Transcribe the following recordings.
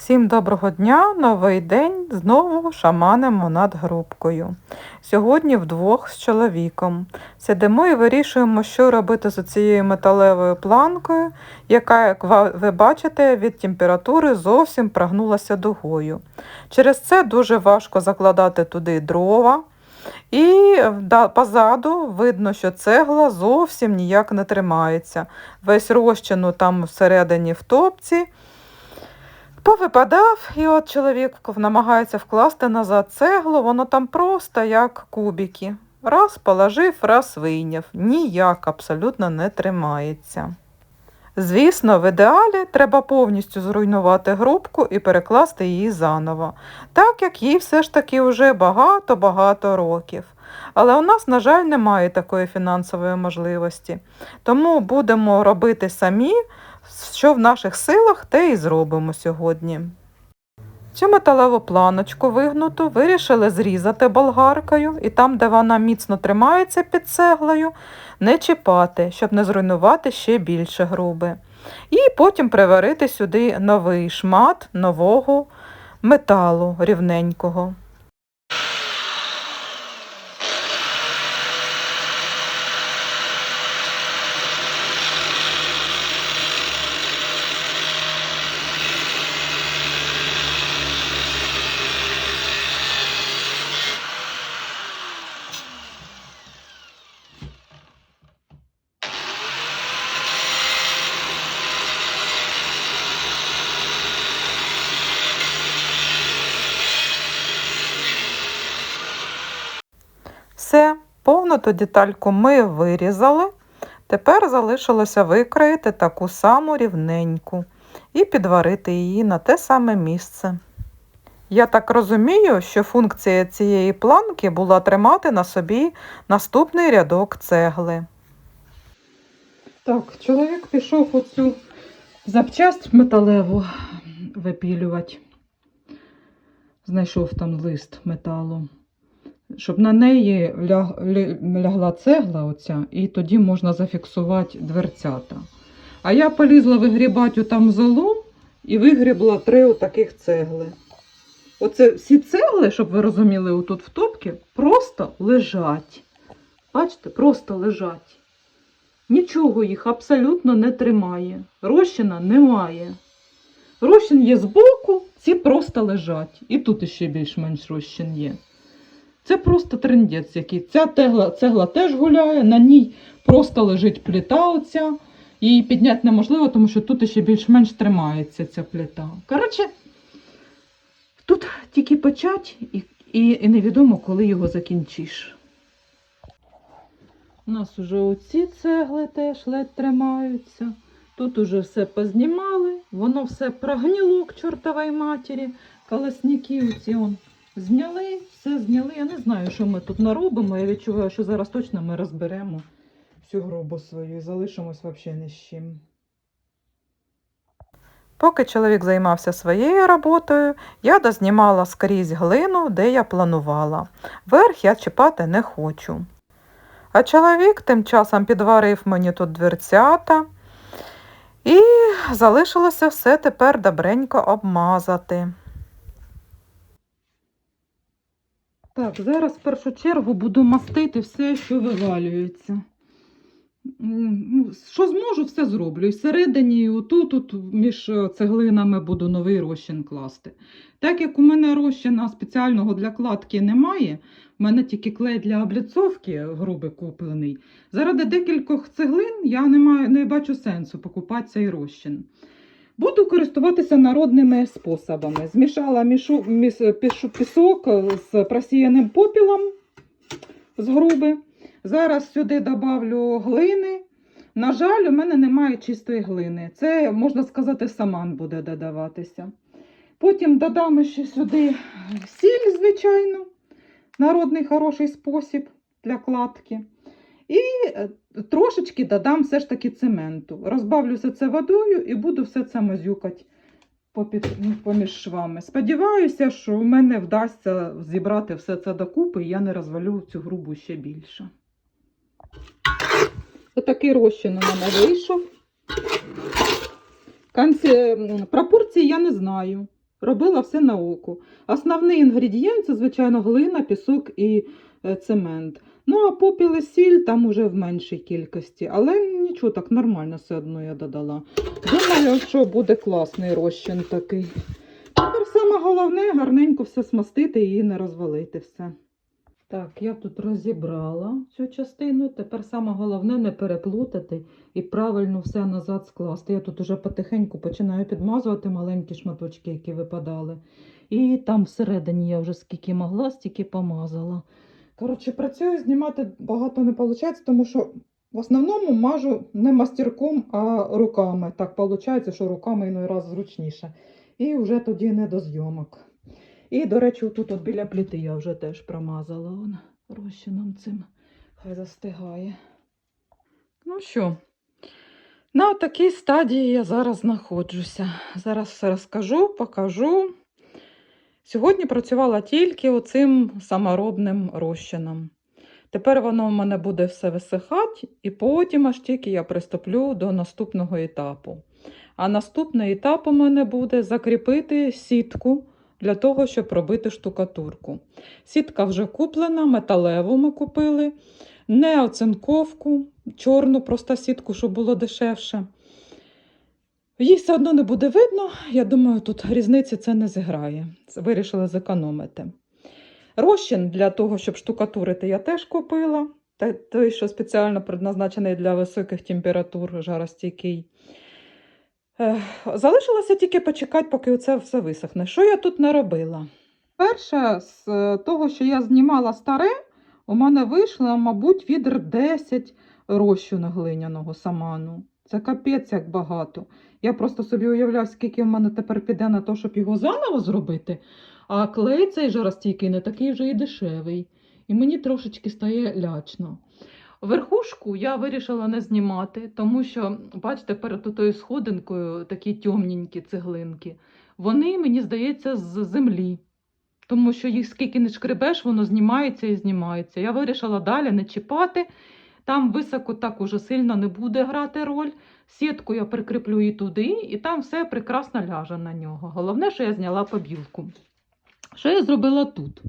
Всім доброго дня, новий день. Знову шаманимо над грубкою. Сьогодні вдвох з чоловіком. Сидимо і вирішуємо, що робити з цією металевою планкою, яка, як ви бачите, від температури зовсім прогнулася дугою. Через це дуже важко закладати туди дрова. І позаду видно, що цегла зовсім ніяк не тримається. Весь розчину там всередині в топці. Повипадав, і от чоловік намагається вкласти назад цеглу, воно там просто як кубики. Раз положив, раз вийняв. Ніяк абсолютно не тримається. Звісно, в ідеалі треба повністю зруйнувати грубку і перекласти її заново, так як їй все ж таки вже багато-багато років. Але у нас, на жаль, немає такої фінансової можливості. Тому будемо робити самі, що в наших силах, те і зробимо сьогодні. Цю металеву планочку вигнуту вирішили зрізати болгаркою і там, де вона міцно тримається під цеглою, не чіпати, щоб не зруйнувати ще більше груби. І потім приварити сюди новий шмат нового металу рівненького. Все, ту детальку ми вирізали. Тепер залишилося викроїти таку саму рівненьку і підварити її на те саме місце. Я так розумію, що функція цієї планки була тримати на собі наступний рядок цегли. Так, чоловік пішов оцю запчасть металеву випілювати. Знайшов там лист металу щоб на неї лягла цегла оця, і тоді можна зафіксувати дверцята. А я полізла вигрібати там золом і вигрібла три отаких цегли. Оце всі цегли, щоб ви розуміли, отут в топці, просто лежать. Бачите, просто лежать. Нічого їх абсолютно не тримає. Розчина немає. Розчин є збоку, ці просто лежать. І тут ще більш-менш розчин є. Це просто трендець який. Ця тегла, цегла теж гуляє, на ній просто лежить плита оця. Її підняти неможливо, тому що тут ще більш-менш тримається ця плита. Коротше, тут тільки почать і, і, і невідомо, коли його закінчиш. У нас уже оці цегли теж ледь тримаються. Тут уже все познімали, воно все прогніло к чортовій матері. Колосники оці он Зняли, все зняли. Я не знаю, що ми тут наробимо. Я відчуваю, що зараз точно ми розберемо всю грубу свою і залишимось взагалі ні з чим. Поки чоловік займався своєю роботою, я дознімала скрізь глину, де я планувала. Верх я чіпати не хочу. А чоловік тим часом підварив мені тут дверцята. І залишилося все тепер добренько обмазати. Так, зараз в першу чергу буду мастити все, що вивалюється. Ну, Що зможу, все зроблю. І всередині, і отут, тут між е, цеглинами буду новий розчин класти. Так як у мене розчина спеціального для кладки немає, в мене тільки клей для обліцовки грубий куплений. Заради декількох цеглин я не, маю, не бачу сенсу покупати цей розчин. Буду користуватися народними способами. Змішала мішу, міс, пісок з просіяним попілом з груби. Зараз сюди добавлю глини. На жаль, у мене немає чистої глини. Це, можна сказати, саман буде додаватися. Потім додам ще сюди сіль, звичайно, народний хороший спосіб для кладки. І е, трошечки додам все ж таки цементу. Розбавлю все це водою і буду все це мазюкати ну, поміж швами. Сподіваюся, що в мене вдасться зібрати все це докупи, і я не розвалю цю грубу ще більше. Отакий розчин у мене вийшов. Конці... м, Пропорції я не знаю. Робила все на око. Основний інгредієнт це, звичайно, глина, пісок і е, цемент. Ну, а попіл і сіль там уже в меншій кількості. Але нічого, так нормально все одно я додала. Думаю, що буде класний розчин такий. Тепер саме головне гарненько все смастити і не розвалити все. Так, я тут розібрала цю частину. Тепер саме головне не переплутати і правильно все назад скласти. Я тут уже потихеньку починаю підмазувати маленькі шматочки, які випадали. І там всередині я вже скільки могла, стільки помазала. Коротше, працюю, знімати багато не виходить, тому що в основному мажу не мастерком, а руками. Так виходить, що руками іной раз зручніше. І вже тоді не до зйомок. І, до речі, тут от біля пліти я вже теж промазала он, розчином цим. Хай застигає. Ну що, на такій стадії я зараз знаходжуся. Зараз все розкажу, покажу. Сьогодні працювала тільки оцим саморобним розчином. Тепер воно в мене буде все висихати, і потім аж тільки я приступлю до наступного етапу. А наступний етап у мене буде закріпити сітку для того, щоб робити штукатурку. Сітка вже куплена, металеву ми купили, не оцинковку, чорну просто сітку, щоб було дешевше. Їй все одно не буде видно. Я думаю, тут різниці це не зіграє. Вирішила зекономити. Розчин для того, щоб штукатурити, я теж купила. Той, що спеціально предназначений для високих температур, жаростійкий. Залишилося тільки почекати, поки це все висохне. Що я тут наробила? Перше, з е, того, що я знімала старе, у мене вийшло, мабуть, відр 10 розчину глиняного саману. Це капець як багато. Я просто собі уявляю, скільки в мене тепер піде на те, щоб його заново зробити. А клей цей жаростійкий не такий вже і дешевий. І мені трошечки стає лячно. Верхушку я вирішила не знімати, тому що, бачите, перед тою сходинкою такі тьомненькі цеглинки. Вони, мені здається, з землі. Тому що їх скільки не шкребеш, воно знімається і знімається. Я вирішила далі не чіпати. Там високо так уже сильно не буде грати роль. Сітку я прикріплю і туди, і там все прекрасно ляже на нього. Головне, що я зняла побілку. Що я зробила тут?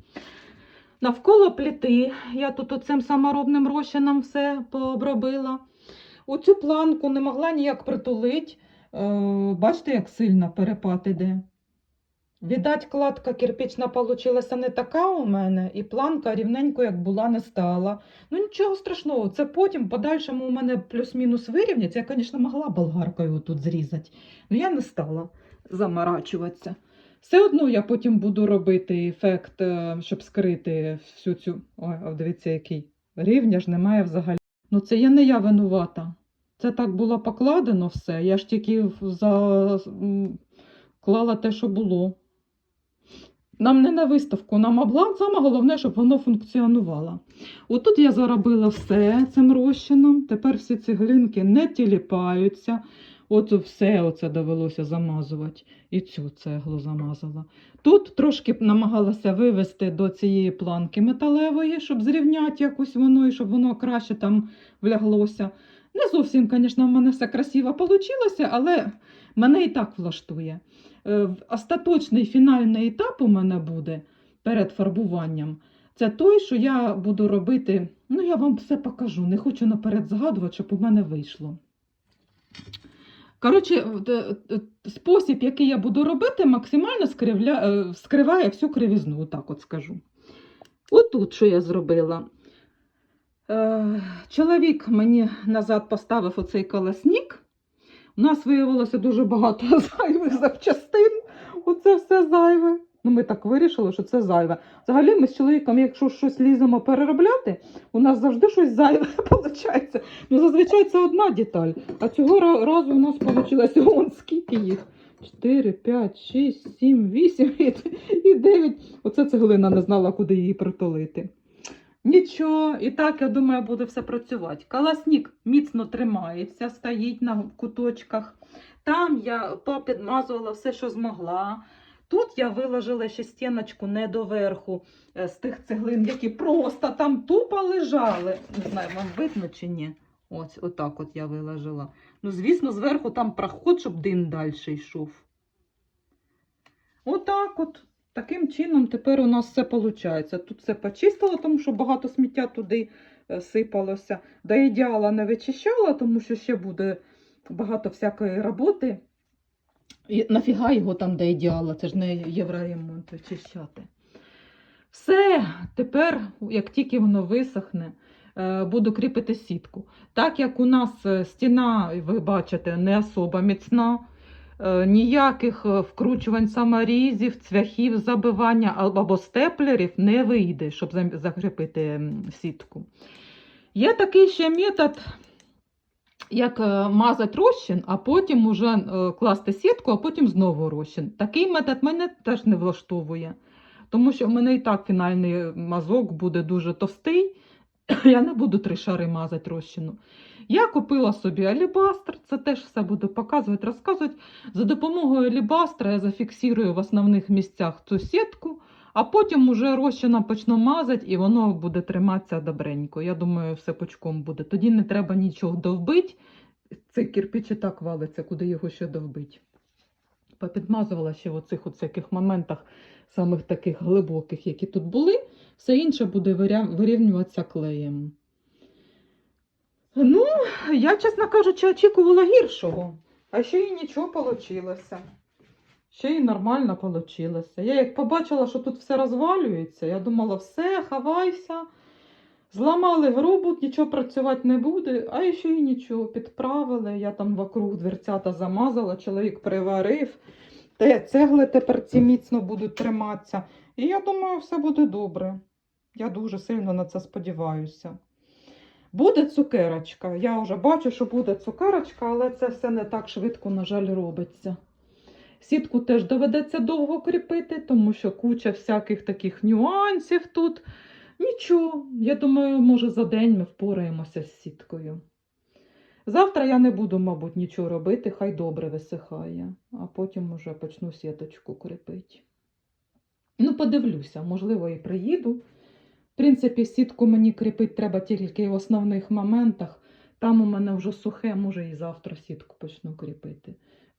Навколо пліти я тут оцим саморобним розчином все пообробила. Оцю планку не могла ніяк притулити. Е, бачите, як сильно перепад іде. Відать, кладка кирпична получилася не така у мене, і планка рівненько, як була, не стала. Ну нічого страшного, це потім, подальшому у мене плюс-мінус вирівняться. Я, звісно, могла болгаркою тут зрізати, але я не стала заморачуватися. Все одно я потім буду робити ефект, е, щоб скрити всю цю. Ой, дивіться, який рівня ж немає взагалі. Ну це я не я винувата. Це так було покладено все. Я ж тільки за... клала те, що було. Нам не на виставку, нам облад, саме головне, щоб воно функціонувало. Отут я заробила все цим розчином. Тепер всі цеглинки не тіліпаються. От все оце довелося замазувати. І цю цеглу замазала. Тут трошки намагалася вивести до цієї планки металевої, щоб зрівняти якось воно і щоб воно краще там вляглося. Не зовсім, звісно, в мене все красиво вийшло, але мене і так влаштує. Е, Остаточний фінальний етап у мене буде перед фарбуванням. Це той, що я буду робити. Ну, я вам все покажу. Не хочу наперед згадувати, щоб у мене вийшло. Коротше, е, е, спосіб, який я буду робити, максимально скривля... скриває всю кривізну, отак от скажу. Отут, що я зробила. Чоловік мені назад поставив оцей колесник. У нас виявилося дуже багато зайвих запчастин. Оце все зайве. Ну, ми так вирішили, що це зайве. Взагалі, ми з чоловіком, якщо щось ліземо переробляти, у нас завжди щось зайве виходить. Ну, зазвичай це одна деталь. А цього разу у нас вийшло вон скільки їх. 4, 5, 6, 7, 8 і- і 9. Оце цеглина не знала, куди її притулити. Нічого, і так, я думаю, буде все працювати. Каласник міцно тримається, стоїть на куточках. Там я попідмазувала все, що змогла. Тут я виложила ще стіночку не доверху е, з тих цеглин, які просто там тупо лежали. Не знаю, вам видно чи ні. Ось, отак от я виложила. Ну, звісно, зверху там проход, щоб дим далі йшов. Отак от. Таким чином тепер у нас все виходить. Тут все почистила, тому що багато сміття туди е, сипалося. До ідеала не вичищала, тому що ще буде багато всякої роботи. І нафіга його там до ідеала, це ж не євроремонт вичищати. Все, тепер, як тільки воно висохне, е, буду кріпити сітку. Так як у нас е, стіна, ви бачите, не особо міцна, ніяких е, вкручувань саморізів, цвяхів, забивання або степлерів не вийде, щоб закріпити сітку. Є такий ще метод, як е, мазати розчин, а потім уже е, класти сітку, а потім знову розчин. Такий метод мене теж не влаштовує, тому що в мене і так фінальний мазок буде дуже товстий. Я не буду три шари мазати розчину. Я купила собі алібастр, це теж все буду показувати, розказувати. За допомогою алібастра я зафіксую в основних місцях цю сітку, а потім уже розчином почну мазати і воно буде триматися добренько. Я думаю, все пучком буде. Тоді не треба нічого довбити. Цей кирпич і так валиться, куди його ще довбити. Попідмазувала ще в оцих от моментах, самих таких глибоких, які тут були. Все інше буде вирівнюватися клеєм. Ну, я, чесно кажучи, очікувала гіршого. А ще й нічого вийшло. Ще й нормально вийшло. Я як побачила, що тут все розвалюється, я думала, все, хавайся. Зламали грубу, нічого працювати не буде, а ще й нічого. Підправили. Я там вокруг дверцята замазала, чоловік приварив. Те цегли тепер ці міцно будуть триматися. І я думаю, все буде добре. Я дуже сильно на це сподіваюся. Буде цукерочка. Я вже бачу, що буде цукерочка, але це все не так швидко, на жаль, робиться. Сітку теж доведеться довго кріпити, тому що куча всяких таких нюансів тут. Нічого, я думаю, може за день ми впораємося з сіткою. Завтра я не буду, мабуть, нічого робити, хай добре висихає, а потім уже почну сіточку кріпити. Ну, подивлюся, можливо, і приїду. Принципі, сітку мені кріпити треба тільки в основних моментах. Там у мене вже сухе, може і завтра сітку почну кріпити.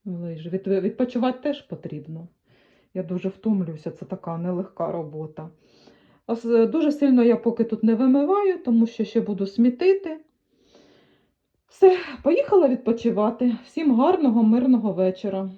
Від, відпочивати теж потрібно. Я дуже втомлююся, це така нелегка робота. Дуже сильно я поки тут не вимиваю, тому що ще буду смітити. Все, поїхала відпочивати. Всім гарного, мирного вечора.